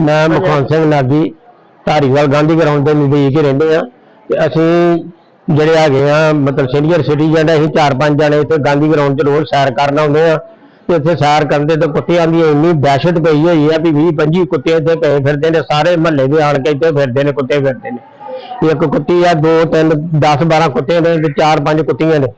ਮੈਂ ਮੁਖਵੰਤ ਸਿੰਘ ਨਾਗੀ ਧਾਰੀਵਾਲ ਗਾਂਧੀ ਗਰਾਊਂਡ ਦੇ ਨਜ਼ਦੀਕ ਹੀ ਰਹਿੰਦੇ ਆ ਤੇ ਅਸੀਂ ਜਿਹੜੇ ਹੈਗੇ ਆ ਮਤਲਬ ਸੀਨੀਅਰ ਸਿਟੀਜ਼ਨ ਅਸੀਂ ਚਾਰ ਪੰਜ ਜਣੇ ਇੱਥੇ ਗਾਂਧੀ ਗਰਾਊਂਡ 'ਚ ਰੋਜ਼ ਸੈਰ ਕਰਨ ਆਉਂਦੇ ਆ ਤੇ ਇੱਥੇ ਸੈਰ ਕਰਦੇ ਤੇ ਕੁੱਤਿਆਂ ਦੀ ਇੰਨੀ ਦਹਿਸ਼ਤ ਪਈ ਹੋਈ ਆ ਵੀ 20 25 ਕੁੱਤੇ ਇੱਥੇ ਪਏ ਫਿਰਦੇ ਨੇ ਸਾਰੇ ਮਹੱਲੇ ਦੇ ਆਣ ਕੇ ਇੱਥੇ ਫਿਰਦੇ ਨੇ ਕੁੱਤੇ ਫਿਰਦੇ ਨੇ। ਇੱਕ ਕੁੱਤੀ ਆ ਦੋ ਤਿੰਨ 10 12 ਕੁੱਤੇ ਨੇ ਤੇ ਚਾਰ ਪੰਜ ਕੁੱਤੀਆਂ ਨੇ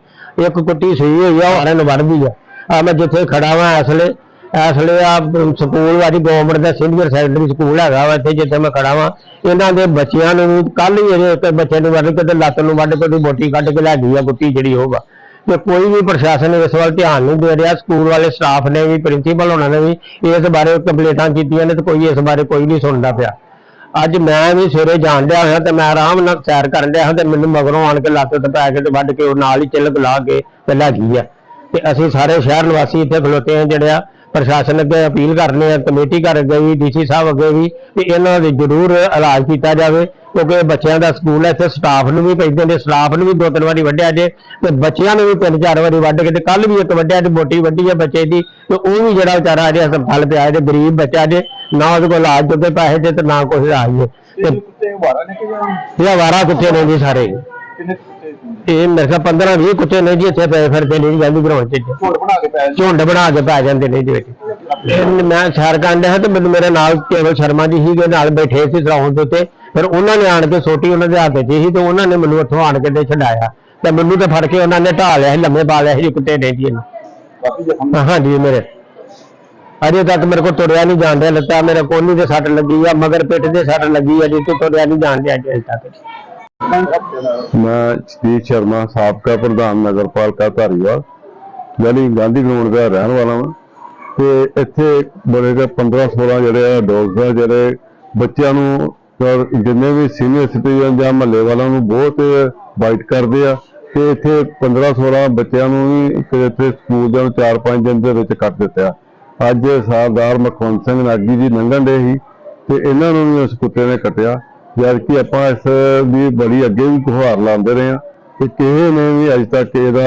ਇੱਕ ਕੁੱਤੀ ਸੂਈ ਹੋਈ ਆ ਉਹ ਸਾਰਿਆਂ ਨੂੰ ਵੜਦੀ ਆ। ਆ ਮੈਂ ਜਿੱਥੇ ਖੜਾ ਵਾਂ ਇਸ ਵੇਲੇ ਇਸ ਵੇਲੇ ਆ ਸਕੂਲ ਵਾਲੀ ਗਵਰਨਮੈਂਟ ਦਾ ਸੀਨੀਅਰ ਸੈਕੰਡਰੀ ਸਕੂਲ ਹੈਗਾ ਵਾ ਇੱਥੇ, ਜਿੱਥੇ ਮੈਂ ਖੜਾ ਵਾਂ। ਇਹਨਾਂ ਦੇ ਬੱਚਿਆਂ ਨੂੰ ਕੱਲ ਹੀ ਇਹਦੇ ਇੱਕ ਬੱਚੇ ਨੂੰ ਵੱਢ ਕੇ ਤੇ ਲੱਤ ਨੂੰ ਵੱਢ ਕੇ ਉਹਦੀ ਬੋਟੀ ਕੱਢ ਕੇ ਲੈ ਗਈ ਆ ਕੁੱਤੀ ਜਿਹੜੀ ਹੋਊਗਾ ਤੇ ਕੋਈ ਵੀ ਪ੍ਰਸ਼ਾਸਨ ਇਸ ਵੱਲ ਧਿਆਨ ਨਹੀਂ ਦੇ ਰਿਹਾ, ਸਕੂਲ ਵਾਲੇ ਸਟਾਫ ਨੇ ਵੀ ਪ੍ਰਿੰਸੀਪਲ ਹੋਣਾ ਨੇ ਵੀ ਇਸ ਬਾਰੇ ਕੰਪਲੇਂਟਾਂ ਕੀਤੀਆਂ ਨੇ ਤੇ ਕੋਈ ਇਸ ਬਾਰੇ ਕੋਈ ਨਹੀਂ ਸੁਣਦਾ ਪਿਆ। ਅੱਜ ਮੈਂ ਵੀ ਸਵੇਰੇ ਜਾਣ ਡਿਆ ਹੋਇਆ ਤੇ ਮੈਂ ਆਰਾਮ ਨਾਲ ਸੈਰ ਕਰਨ ਡਿਆ ਹਾਂ ਤੇ ਮੈਨੂੰ ਮਗਰੋਂ ਆਣ ਕੇ ਲੱਤ ਤੇ ਪੈ ਕੇ ਤੇ ਵੱਢ ਕੇ ਉਹ ਨਾਲ ਹੀ ਚਿਲਕ ਲਾ ਕੇ ਤੇ ਲੈ ਗਈ ਆ। ਤੇ ਅਸੀਂ ਸਾਰੇ ਸ਼ਹਿਰ ਨਿਵਾਸੀ ਇੱਥੇ ਖਲੋਤੇ ਆ ਜਿਹੜੇ ਆ ਪ੍ਰਸ਼ਾਸਨ ਅੱਗੇ ਅਪੀਲ ਕਰਨੇ ਆ ਕਮੇਟੀ ਘਰ ਅੱਗੇ ਵੀ ਡੀਸੀ ਸਾਹਿਬ ਅੱਗੇ ਵੀ ਕਿ ਇਹਨਾਂ ਦੇ ਜ਼ਰੂਰ ਇਲਾਜ ਕੀਤਾ ਜਾਵੇ ਕਿਉਂਕਿ ਬੱਚਿਆਂ ਦਾ ਸਕੂਲ ਹੈ ਇੱਥੇ ਸਟਾਫ ਨੂੰ ਵੀ ਪੈਂਦੇ ਨੇ ਸਟਾਫ ਨੂੰ ਵੀ ਦੋ ਤਿੰਨ ਵਾਰੀ ਵੱਢਿਆ ਜੇ ਤੇ ਬੱਚਿਆਂ ਨੂੰ ਵੀ ਤਿੰਨ ਚਾਰ ਵਾਰੀ ਵੱਢ ਕੇ ਤੇ ਕੱਲ ਵੀ ਇੱਕ ਵੱਢਿਆ ਤੇ ਮੋਟੀ ਵੱਢੀ ਹੈ ਬੱਚੇ ਦੀ ਤੇ ਉਹ ਵੀ ਜਿਹੜਾ ਵਿਚਾਰਾ ਅਜੇ ਹਸਪਤਾਲ ਪਿਆ ਤੇ ਗਰੀਬ ਬੱਚਾ ਜੇ ਨਾ ਉਹਦੇ ਕੋਲ ਇਲਾਜ ਜੋਗੇ ਪੈਸੇ ਜੇ ਤੇ ਨਾ ਕੋਈ ਇਲਾਜ ਜੇ ਤੇ ਵਾਰਾ ਨੇ ਕਿ ਜਾਂ ਇਹ ਅਵਾਰਾ ਕੁੱਤੇ ਨੇ ਜੀ ਸਾਰੇ ਕਿੰਨੇ? ਇਹ ਮੇਰੇ ਖਿਆਲ 15 20 ਕੁੱਤੇ ਨੇ ਜੀ ਇੱਥੇ ਪਏ ਫਿਰਦੇ ਨੇ ਜੀ ਗਾਂਧੀ ਗਰਾਊਂਡ 'ਚ। ਝੋਲ ਬਣਾ ਕੇ ਪੈ ਝੁੰਡ ਬਣਾ ਕੇ ਪੈ ਜਾਂਦੇ ਨੇ ਜੀ ਵਿੱਚ। ਇਹ ਮੈਂ ਸੈਰ ਕਰਨ ਡਿਆ ਤੇ ਮੈਨੂੰ ਮੇਰੇ ਨਾਲ ਕੇਵਲ ਸ਼ਰਮਾ ਜੀ ਸੀਗੇ ਨਾਲ ਬੈਠੇ ਸੀ ਗਰਾਊਂਡ ਦੇ ਉੱਤੇ। ਫਿਰ ਉਹਨਾਂ ਨੇ ਆਣ ਕੇ ਸੋਟੀ ਉਹਨਾਂ ਦੇ ਹੱਥ 'ਚ ਸੀ ਤੇ ਉਹਨਾਂ ਨੇ ਮੈਨੂੰ ਉੱਥੋਂ ਆਣ ਕੇ ਤੇ ਛਡਾਇਆ। ਤੇ ਮੈਨੂੰ ਤੇ ਫੜ ਕੇ ਉਹਨਾਂ ਨੇ ਢਾ ਲਿਆ ਸੀ ਲੰਮੇ ਪਾ ਲਿਆ ਸੀ ਕੁੱਤੇ ਨੇ ਜੀ ਇਹਨੂੰ। ਬਾਕੀ ਜ਼ਖਮ ਹਾਂ ਜੀ ਮੇਰੇ। ਅਜੇ ਤੱਕ ਮੇਰੇ ਕੋਲ ਤੁਰਿਆ ਨਹੀਂ ਜਾਣ ਡਿਆ ਲੱਤਾਂ ਮੇਰੇ ਕੋਨੀ ਦੇ ਸੱਟ ਲੱਗੀ ਆ ਮਗਰ ਪਿੱਠ ਦੇ ਸੱਟ ਲੱਗੀ ਆ ਜਿੱਥੇ ਤੁਰਿਆ ਨਹੀਂ ਜਾਣ ਡਿਆ ਅਜੇ ਤੱਕ। ਮੈਂ ਸਤੀਸ਼ ਸ਼ਰਮਾ, ਸਾਬਕਾ ਪ੍ਰਧਾਨ ਨਗਰਪਾਲਿਕਾ ਧਾਰੀਵਾਲ ਗਲੀ ਗਾਂਧੀ ਗਰਾਊਂਡ ਦਾ ਰਹਿਣ ਵਾਲਾ ਹਾਂ ਤੇ ਇੱਥੇ ਬੜੇ ਦੇ 15 16 ਜਿਹੜੇ ਆ ਡੌਗਸ ਆ, ਜਿਹੜੇ ਬੱਚਿਆਂ ਨੂੰ ਔਰ ਜਿੰਨੇ ਵੀ ਸੀਨੀਅਰ ਸਿਟੀਜ਼ਨ ਜਾਂ ਮਹੱਲੇ ਵਾਲਿਆਂ ਨੂੰ ਬਹੁਤ ਵਾਈਟ ਕਰਦੇ ਆ। ਤੇ ਇੱਥੇ 15 16 ਬੱਚਿਆਂ ਨੂੰ ਵੀ ਇੱਥੇ ਸਕੂਲ ਦੇ 4-5 ਦਿਨ ਦੇ ਵਿੱਚ ਕੱਟ ਦਿੱਤਾ। ਅੱਜ ਸਰਦਾਰ ਮਖਵੰਤ ਸਿੰਘ ਨਾਗੀ ਜੀ ਲੰਘਣ ਦੇ ਸੀ, ਤੇ ਇਹਨਾਂ ਨੂੰ ਵੀ ਉਸ ਕੁੱਤੇ ਨੇ ਕੱਟਿਆ। ਜਦ ਕਿ ਆਪਾਂ ਇਸ ਦੀ ਬੜੀ ਅੱਗੇ ਵੀ ਗੁਹਾਰ ਲਾਉਂਦੇ ਰਹੇ ਹਾਂ ਕਿ ਕਿਸੇ ਨੇ ਵੀ ਅਜੇ ਤੱਕ ਇਹਦਾ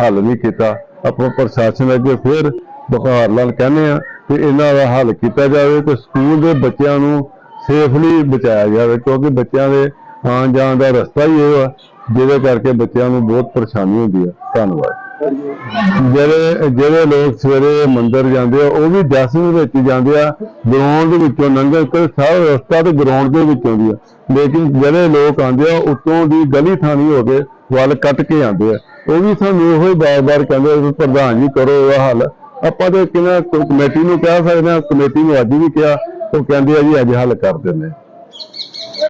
ਹੱਲ ਨਹੀਂ ਕੀਤਾ। ਆਪਾਂ ਪ੍ਰਸ਼ਾਸਨ ਅੱਗੇ ਫਿਰ ਬੁਖਾਰ ਲਾਲ ਕਹਿੰਦੇ ਆ ਕਿ ਇਹਨਾਂ ਦਾ ਹੱਲ ਕੀਤਾ ਜਾਵੇ ਤੇ ਸਕੂਲ ਦੇ ਬੱਚਿਆਂ ਨੂੰ ਸੇਫਲੀ ਬਚਾਇਆ ਜਾਵੇ, ਕਿਉਂਕਿ ਬੱਚਿਆਂ ਦੇ ਆਉਣ ਜਾਣ ਦਾ ਰਸਤਾ ਹੀ ਇਹ ਆ, ਜਿਹਦੇ ਕਰਕੇ ਬੱਚਿਆਂ ਨੂੰ ਬਹੁਤ ਪਰੇਸ਼ਾਨੀ ਹੁੰਦੀ ਆ। ਧੰਨਵਾਦ। ਜਿਹੜੇ ਜਿਹੜੇ ਲੋਕ ਸਵੇਰੇ ਮੰਦਿਰ ਜਾਂਦੇ ਆ, ਉਹ ਵੀ ਦਸਵੀਂ ਵਿੱਚ ਜਾਂਦੇ ਆ ਗਰਾਊਂਡ ਦੇ ਵਿੱਚੋਂ ਲੰਘਣ ਤੇ ਸਾਰਾ ਰਸਤਾ ਤੇ ਗਰਾਊਂਡ ਦੇ ਵਿੱਚੋਂ ਦੀ ਆ। ਲੇਕਿਨ ਜਿਹੜੇ ਲੋਕ ਆਉਂਦੇ ਆ, ਉੱਤੋਂ ਦੀ ਗਲੀ ਥਾਣੀ ਹੋ ਕੇ ਵੱਲ ਕੱਟ ਕੇ ਆਉਂਦੇ ਆ। ਉਹ ਵੀ ਸਾਨੂੰ ਇਹੋ ਹੀ ਬਾਰ-ਬਾਰ ਕਹਿੰਦੇ ਪ੍ਰਧਾਨ ਜੀ ਕਰੋ ਇਹ ਹੱਲ। ਆਪਾਂ ਤੇ ਕਿਹਾ ਕਮੇਟੀ ਨੂੰ ਕਹਿ ਸਕਦੇ ਆ, ਕਮੇਟੀ ਨੂੰ ਅੱਜ ਵੀ ਕਿਹਾ, ਉਹ ਕਹਿੰਦੇ ਆ ਜੀ ਅੱਜ ਹੱਲ ਕਰ ਦਿੰਦੇ